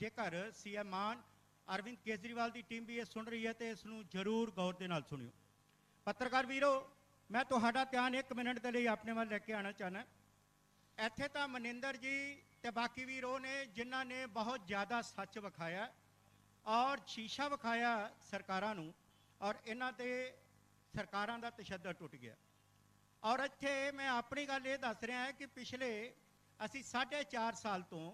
ਜੇਕਰ ਸੀਐਮ ਮਾਨ ਅਰਵਿੰਦ ਕੇਜਰੀਵਾਲ ਦੀ ਟੀਮ ਵੀ ਇਹ ਸੁਣ ਰਹੀ ਹੈ ਤੇ ਇਸ ਨੂੰ ਜ਼ਰੂਰ ਗੌਰ ਦੇ ਨਾਲ ਸੁਣਿਓ। ਪੱਤਰਕਾਰ ਵੀਰੋ, ਮੈਂ ਤੁਹਾਡਾ ਧਿਆਨ 1 ਮਿੰਟ ਦੇ ਲਈ ਆਪਣੇ ਵੱਲ ਲੈ ਕੇ ਆਣਾ ਚਾਹਨਾ ਇੱਥੇ ਤਾਂ ਮਨਿੰਦਰ ਜੀ ਤੇ ਬਾਕੀ ਵੀਰ ਉਹ ਨੇ, ਜਿਨ੍ਹਾਂ ਨੇ ਬਹੁਤ ਜ਼ਿਆਦਾ ਸੱਚ ਵਿਖਾਇਆ ਔਰ ਸ਼ੀਸ਼ਾ ਵਿਖਾਇਆ ਸਰਕਾਰਾਂ ਨੂੰ ਔਰ ਇਹਨਾਂ ਤੇ ਸਰਕਾਰਾਂ ਦਾ ਤਸ਼ੱਦਦ ਟੁੱਟ ਗਿਆ। ਔਰ ਇੱਥੇ ਮੈਂ ਆਪਣੀ ਗੱਲ ਇਹ ਦੱਸ ਰਿਹਾ ਹਾਂ ਕਿ ਪਿਛਲੇ ਅਸੀਂ 4.5 ਸਾਲ ਤੋਂ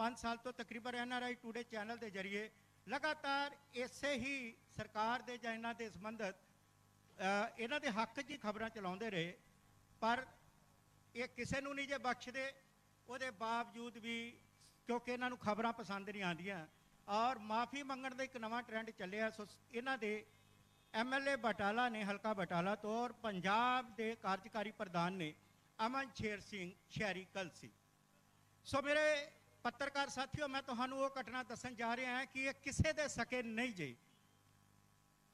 5 ਸਾਲ ਤੋਂ ਤਕਰੀਬਨ ਐਨਆਰਆਈ ਟੂਡੇ ਚੈਨਲ ਦੇ ਜ਼ਰੀਏ ਲਗਾਤਾਰ ਇਸੇ ਹੀ ਸਰਕਾਰ ਦੇ ਜਾਂ ਇਹਨਾਂ ਦੇ ਸੰਬੰਧਤ ਇਹਨਾਂ ਦੇ ਹੱਕ 'ਚ ਹੀ ਖਬਰਾਂ ਚਲਾਉਂਦੇ ਰਹੇ। ਪਰ ਇਹ ਕਿਸੇ ਨੂੰ ਨਹੀਂ ਜੇ ਬਖਸ਼ਦੇ, ਉਹਦੇ ਬਾਵਜੂਦ ਵੀ ਕਿਉਂਕਿ ਇਹਨਾਂ ਨੂੰ ਖਬਰਾਂ ਪਸੰਦ ਨਹੀਂ ਆਉਂਦੀਆਂ ਔਰ ਮਾਫੀ ਮੰਗਣ ਦਾ ਇੱਕ ਨਵਾਂ ਟ੍ਰੈਂਡ ਚੱਲਿਆ, ਸੋ ਇਹਨਾਂ ਦੇ ਐਮਐਲਏ ਬਟਾਲਾ ਨੇ, ਹਲਕਾ ਬਟਾਲਾ ਤੋਂ ਔਰ ਪੰਜਾਬ ਦੇ ਕਾਰਜਕਾਰੀ ਪ੍ਰਧਾਨ ਨੇ ਅਮਨ ਸ਼ੇਰ ਸਿੰਘ ਸ਼ਹਿਰੀ ਕਲਸੀ। ਸੋ ਮੇਰੇ ਪੱਤਰਕਾਰ ਸਾਥੀਓ, ਮੈਂ ਤੁਹਾਨੂੰ ਉਹ ਘਟਨਾ ਦੱਸਣ ਜਾ ਰਿਹਾ ਹਾਂ ਕਿ ਇਹ ਕਿਸੇ ਦੇ ਸਕੇ ਨਹੀਂ ਜੇ।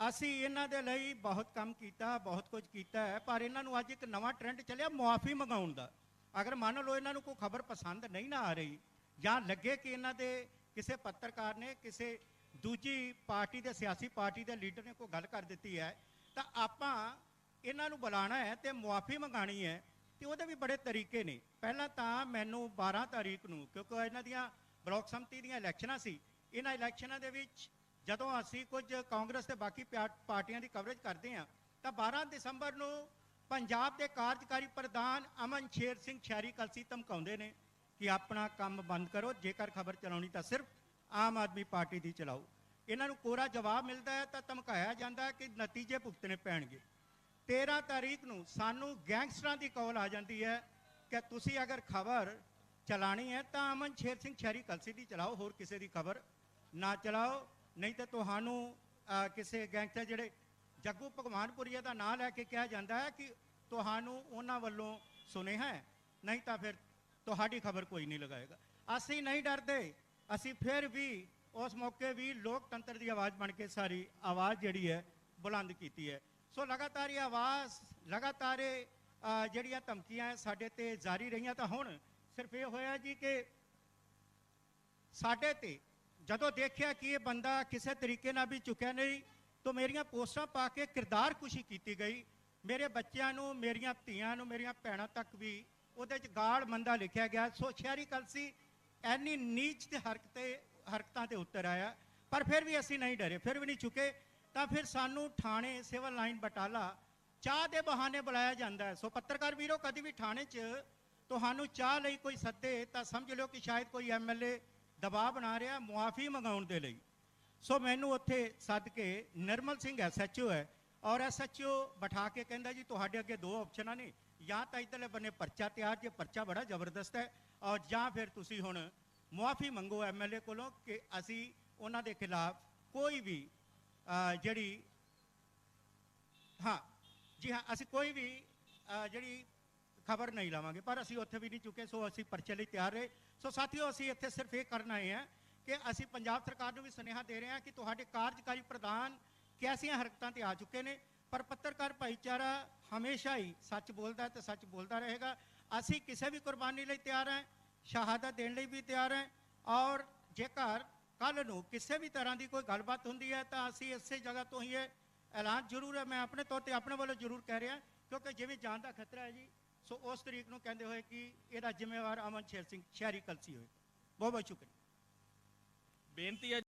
ਅਸੀਂ ਇਹਨਾਂ ਦੇ ਲਈ ਬਹੁਤ ਕੰਮ ਕੀਤਾ, ਬਹੁਤ ਕੁਝ ਕੀਤਾ ਹੈ, ਪਰ ਇਹਨਾਂ ਨੂੰ ਅੱਜ ਇੱਕ ਨਵਾਂ ਟ੍ਰੈਂਡ ਚੱਲਿਆ ਮੁਆਫੀ ਮੰਗਾਉਣ ਦਾ। ਅਗਰ ਮੰਨ ਲਓ ਇਹਨਾਂ ਨੂੰ ਕੋਈ ਖਬਰ ਪਸੰਦ ਨਹੀਂ ਨਾ ਆ ਰਹੀ ਜਾਂ ਲੱਗੇ ਕਿ ਇਹਨਾਂ ਦੇ ਕਿਸੇ ਪੱਤਰਕਾਰ ਨੇ ਕਿਸੇ ਦੂਜੀ ਪਾਰਟੀ ਦੇ, ਸਿਆਸੀ ਪਾਰਟੀ ਦੇ ਲੀਡਰ ਨੇ ਕੋਈ ਗੱਲ ਕਰ ਦਿੱਤੀ ਹੈ, ਤਾਂ ਆਪਾਂ ਇਹਨਾਂ ਨੂੰ ਬੁਲਾਣਾ ਹੈ ਤੇ ਮੁਆਫੀ ਮੰਗਾਣੀ ਹੈ। ਤੇ ਉਹਦੇ ਵੀ ਬੜੇ ਤਰੀਕੇ ਨੇ। ਪਹਿਲਾਂ ਤਾਂ ਮੈਨੂੰ 12 ਤਾਰੀਖ ਨੂੰ, ਕਿਉਂਕਿ ਇਹਨਾਂ ਦੀਆਂ ਬਲਾਕ ਸੰਮਤੀ ਦੀਆਂ ਇਲੈਕਸ਼ਨਾਂ ਸੀ, ਇਹਨਾਂ ਇਲੈਕਸ਼ਨਾਂ ਦੇ ਵਿੱਚ ਜਦੋਂ ਅਸੀਂ ਕੁਝ ਕਾਂਗਰਸ ਤੇ ਬਾਕੀ ਪਿਆ- ਪਾਰਟੀਆਂ ਦੀ ਕਵਰੇਜ ਕਰਦੇ ਹਾਂ, ਤਾਂ 12 ਦਸੰਬਰ ਨੂੰ ਪੰਜਾਬ ਦੇ ਕਾਰਜਕਾਰੀ ਪ੍ਰਧਾਨ ਅਮਨ ਸ਼ੇਰ ਸਿੰਘ ਸ਼ਹਿਰੀ ਕਲਸੀ ਧਮਕਾਉਂਦੇ ਨੇ ਕਿ ਆਪਣਾ ਕੰਮ ਬੰਦ ਕਰੋ, ਜੇਕਰ ਖਬਰ ਚਲਾਉਣੀ ਤਾਂ ਸਿਰਫ ਆਮ ਆਦਮੀ ਪਾਰਟੀ ਦੀ ਚਲਾਓ। ਇਹਨਾਂ ਨੂੰ ਕੋਰਾ ਜਵਾਬ ਮਿਲਦਾ ਹੈ ਤਾਂ ਧਮਕਾਇਆ ਜਾਂਦਾ ਕਿ ਨਤੀਜੇ ਭੁਗਤਣੇ ਪੈਣਗੇ। 13 ਤਾਰੀਖ ਨੂੰ ਸਾਨੂੰ ਗੈਂਗਸਟਰਾਂ ਦੀ ਕਾਲ ਆ ਜਾਂਦੀ ਹੈ ਕਿ ਤੁਸੀਂ ਅਗਰ ਖਬਰ ਚਲਾਣੀ ਹੈ ਤਾਂ ਅਮਨ ਸ਼ੇਰ ਸਿੰਘ ਸ਼ਹਿਰੀ ਕਲਸੀ ਦੀ ਚਲਾਓ, ਹੋਰ ਕਿਸੇ ਦੀ ਖਬਰ ਨਾ ਚਲਾਓ। ਨਹੀਂ ਤਾਂ ਤੁਹਾਨੂੰ ਕਿਸੇ ਗੈਂਗਸਟਰ ਜਿਹੜੇ ਜੱਗੂ ਭਗਵਾਨਪੁਰੀਆ ਦਾ ਨਾਮ ਲੈ ਕੇ ਕਿਹਾ ਜਾਂਦਾ ਹੈ ਕਿ ਤੁਹਾਨੂੰ ਉਹਨਾਂ ਵੱਲੋਂ ਸੁਨੇਹਾ ਹੈ। ਨਹੀਂ ਤਾਂ ਫਿਰ ਤੁਹਾਡੀ ਖਬਰ ਕੋਈ ਨਹੀਂ ਲਗਾਏਗਾ। ਅਸੀਂ ਨਹੀਂ ਡਰਦੇ। ਅਸੀਂ ਫਿਰ ਵੀ ਉਸ ਮੌਕੇ ਵੀ ਲੋਕਤੰਤਰ ਦੀ ਆਵਾਜ਼ ਬਣ ਕੇ ਸਾਰੀ ਆਵਾਜ਼ ਜਿਹੜੀ ਹੈ ਬੁਲੰਦ ਕੀਤੀ ਹੈ। ਸੋ ਲਗਾਤਾਰ ਇਹ ਆਵਾਜ਼ ਲਗਾਤਾਰ ਇਹ, ਜਿਹੜੀਆਂ ਧਮਕੀਆਂ ਸਾਡੇ ਤੇ ਜਾਰੀ ਰਹੀਆਂ ਤਾਂ ਹੁਣ ਸਿਰਫ ਇਹ ਹੋਇਆ ਜੀ ਕਿ ਸਾਡੇ ਤੇ ਜਦੋਂ ਦੇਖਿਆ ਕਿ ਇਹ ਬੰਦਾ ਕਿਸੇ ਤਰੀਕੇ ਨਾਲ ਵੀ ਚੁੱਕਿਆ ਨਹੀਂ ਤਾਂ ਮੇਰੀਆਂ ਪੋਸਟਾਂ ਪਾ ਕੇ ਕਿਰਦਾਰ ਕੁਸ਼ੀ ਕੀਤੀ ਗਈ। ਮੇਰੇ ਬੱਚਿਆਂ ਨੂੰ ਮੇਰੀਆਂ ਧੀਆਂ ਨੂੰ ਮੇਰੀਆਂ ਭੈਣਾਂ ਤੱਕ ਵੀ ਉਹਦੇ ਚ ਗਾੜ ਮੰਦਾ ਲਿਖਿਆ ਗਿਆ। ਸੋ ਸ਼ਹਿਰੀ ਕਲਸੀ ਐਨੀ ਨੀਚ ਤੇ ਹਰਕਤੇ ਹਰਕਤਾਂ ਤੇ ਉੱਤਰ ਆਇਆ ਪਰ ਫਿਰ ਵੀ ਅਸੀਂ ਨਹੀਂ ਡਰੇ ਫਿਰ ਵੀ ਨਹੀਂ ਚੁੱਕੇ ਤਾਂ ਫਿਰ ਸਾਨੂੰ ਥਾਣੇ, ਸਿਵਲ ਲਾਈਨ ਬਟਾਲਾ, ਚਾਹ ਦੇ ਬਹਾਨੇ ਬੁਲਾਇਆ ਜਾਂਦਾ ਹੈ। ਸੋ ਪੱਤਰਕਾਰ ਵੀਰੋ, ਕਦੀ ਵੀ ਥਾਣੇ 'ਚ ਤੁਹਾਨੂੰ ਚਾਹ ਲਈ ਕੋਈ ਸੱਦੇ, ਤਾਂ ਸਮਝ ਲਿਓ ਕਿ ਸ਼ਾਇਦ ਕੋਈ ਐਮਐਲਏ ਦਬਾਅ ਬਣਾ ਰਿਹਾ ਮੁਆਫੀ ਮੰਗਾਉਣ ਦੇ ਲਈ। ਸੋ ਮੈਨੂੰ ਉੱਥੇ ਸੱਦ ਕੇ ਨਿਰਮਲ ਸਿੰਘ ਐਸਐਚਓ ਹੈ ਔਰ ਐਸਐਚਓ ਬਿਠਾ ਕੇ ਕਹਿੰਦਾ, ਜੀ, ਤੁਹਾਡੇ ਅੱਗੇ ਦੋ ਆਪਸ਼ਨਾਂ ਨੇ। ਜਾਂ ਤਾਂ ਇੱਧਰਲੇ ਬੰਨੇ ਪਰਚਾ ਤਿਆਰ, ਜੇ ਪਰਚਾ ਬੜਾ ਜ਼ਬਰਦਸਤ ਹੈ ਔਰ ਜਾਂ ਫਿਰ ਤੁਸੀਂ ਹੁਣ ਮੁਆਫੀ ਮੰਗੋ ਐਮਐਲਏ ਕੋਲੋਂ ਕਿ ਅਸੀਂ ਉਹਨਾਂ ਦੇ ਖਿਲਾਫ ਕੋਈ ਵੀ ਜਿਹੜੀ, ਹਾਂ, ਜੀ ਹਾਂ, ਅਸੀਂ ਕੋਈ ਵੀ ਜਿਹੜੀ ਖਬਰ ਨਹੀਂ ਲਾਵਾਂਗੇ, ਪਰ ਅਸੀਂ ਉੱਥੇ ਵੀ ਨਹੀਂ ਚੁੱਕੇ, ਸੋ ਅਸੀਂ ਪਰਚੇ ਲਈ ਤਿਆਰ ਰਹੇ। ਸੋ ਸਾਥੀਓ, ਅਸੀਂ ਇੱਥੇ ਸਿਰਫ ਇਹ ਕਰਨ ਆਏ ਹਾਂ ਕਿ ਅਸੀਂ ਪੰਜਾਬ ਸਰਕਾਰ ਨੂੰ ਵੀ ਸੁਨੇਹਾ ਦੇ ਰਹੇ ਹਾਂ ਕਿ ਤੁਹਾਡੇ ਕਾਰਜਕਾਰੀ ਪ੍ਰਧਾਨ ਕੈਸੀਆਂ ਹਰਕਤਾਂ ਤੇ ਆ ਚੁੱਕੇ ਨੇ, ਪਰ ਪੱਤਰਕਾਰ ਭਾਈਚਾਰਾ ਹਮੇਸ਼ਾ ਹੀ ਸੱਚ ਬੋਲਦਾ ਹੈ ਤੇ ਸੱਚ ਬੋਲਦਾ ਰਹੇਗਾ। ਅਸੀਂ ਕਿਸੇ ਵੀ ਕੁਰਬਾਨੀ ਲਈ ਤਿਆਰ ਹਾਂ, ਸ਼ਹਾਦਤ ਦੇਣ ਲਈ ਵੀ ਤਿਆਰ ਹਾਂ ਔਰ ਜੇਕਰ ਕੱਲ ਨੂੰ ਕਿਸੇ ਵੀ ਤਰ੍ਹਾਂ ਦੀ ਕੋਈ ਗੱਲਬਾਤ ਹੁੰਦੀ ਹੈ ਤਾਂ ਅਸੀਂ ਇਸੇ ਜਗ੍ਹਾ ਤੋਂ ਹੀ ਇਹ ਐਲਾਨ ਜ਼ਰੂਰ ਹੈ। ਮੈਂ ਆਪਣੇ ਤੌਰ ਤੇ ਆਪਣੇ ਵੱਲੋਂ ਜ਼ਰੂਰ ਕਹਿ ਰਿਹਾ, ਕਿਉਂਕਿ ਜਿਵੇਂ ਜਾਨ ਦਾ ਖਤਰਾ ਹੈ ਜੀ, ਸੋ ਉਸ ਤਰੀਕ ਨੂੰ ਕਹਿੰਦੇ ਹੋਏ ਕਿ ਇਹਦਾ ਜ਼ਿੰਮੇਵਾਰ ਅਮਨ ਸ਼ੇਰ ਸਿੰਘ ਸ਼ਹਿਰੀ ਕਲਸੀ ਹੋਏ। ਬਹੁਤ ਬਹੁਤ ਸ਼ੁਕਰੀਆ। ਬੇਨਤੀ ਹੈ